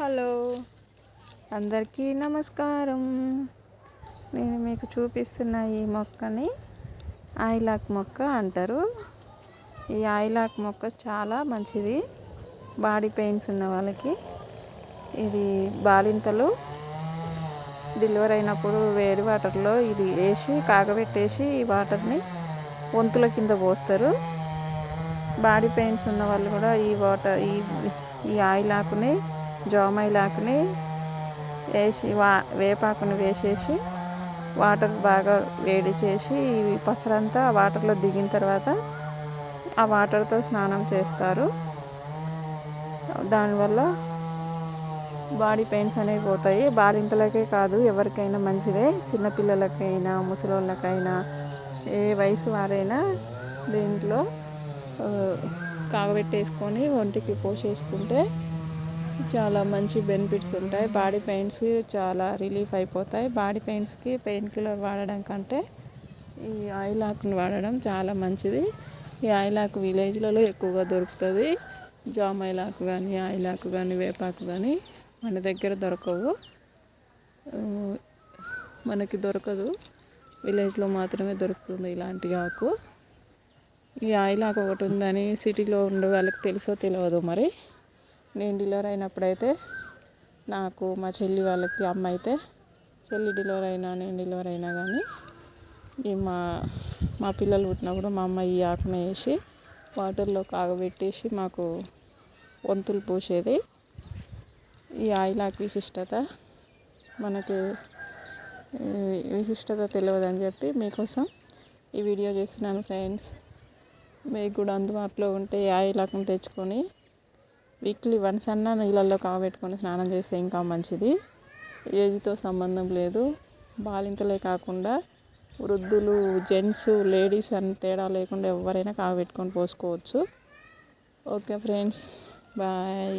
Hello. అందరికీ నమస్కారం. నేను మీకు చూపిస్తున్న ఈ మొక్కని ఆయిలాక్ మొక్క అంటారు. ఈ ఆయిలాక్ మొక్క చాలా మంచిది. బాడీ పెయిన్స్ ఉన్న వాళ్ళకి. ఇది బాలింతలు డెలివరీ అయినప్పుడు వేడి వాటర్లో ఇది వేసి కాగబెట్టేసి ఈ వాటర్ని వంతుల కింద పోస్తారు. బాడీ పెయిన్స్ ఉన్న వాళ్ళు కూడా ఈ వాటర్ ఈ ఈ ఆయిల్ ఆకుని జోమైలాకుని వేసి వా వేపాకుని వేసేసి వాటర్ బాగా వేడి చేసి పసరంతా వాటర్లో దిగిన తర్వాత ఆ వాటర్తో స్నానం చేస్తారు. దానివల్ల బాడీ పెయిన్స్ అనేవి పోతాయి. బాలింతలకే కాదు ఎవరికైనా మంచిదే. చిన్నపిల్లలకైనా ముసలోళ్ళకైనా ఏ వయసు వారైనా దీంట్లో కాగబెట్టేసుకొని ఒంటికి పోసేసుకుంటే చాలా మంచి బెనిఫిట్స్ ఉంటాయి. బాడీ పెయిన్స్ చాలా రిలీఫ్ అయిపోతాయి. బాడీ పెయిన్స్కి పెయిన్ కిల్లర్ వాడడం కంటే ఈ ఆయిల్ ఆకును వాడడం చాలా మంచిది. ఈ ఆయిల్ ఆకు విలేజ్లలో ఎక్కువగా దొరుకుతుంది. జామ ఆయిల్ ఆకు కానీ ఆయిల్ ఆకు కానీ వేపాకు కానీ మన దగ్గర దొరకవు. మనకి దొరకదు. విలేజ్లో మాత్రమే దొరుకుతుంది ఇలాంటి ఆకు. ఈ ఆయిల్ ఆకు ఒకటి ఉందని సిటీలో ఉండే వాళ్ళకి తెలుసో తెలియదు మరి? నేను డెలివరీ అయినప్పుడైతే నాకు మా చెల్లి వాళ్ళకి అమ్మ అయితే చెల్లి డెలివరీ అయినా నేను డెలివరీ అయినా కానీ ఈ మా మా పిల్లలు పుట్టినప్పుడు మా అమ్మ ఈ ఆకును వేసి వాటర్లో కాగబెట్టేసి మాకు వంతులు పూసేది. ఈ ఆయిల్ ఆకు విశిష్టత మనకు విశిష్టత తెలియదని చెప్పి మీకోసం ఈ వీడియో చేస్తున్నాను ఫ్రెండ్స్. మీకు కూడా అందుబాటులో ఉంటే ఆయిల్ ఆకును తెచ్చుకొని వీక్లీ వన్స్ అన్న నీళ్ళల్లో కాగబెట్టుకొని స్నానం చేస్తే ఇంకా మంచిది. ఏజ్తో సంబంధం లేదు. బాలింతలే కాకుండా వృద్ధులు జెంట్స్ లేడీస్ అని తేడా లేకుండా ఎవరైనా కాగబెట్టుకొని పోసుకోవచ్చు. Okay friends bye.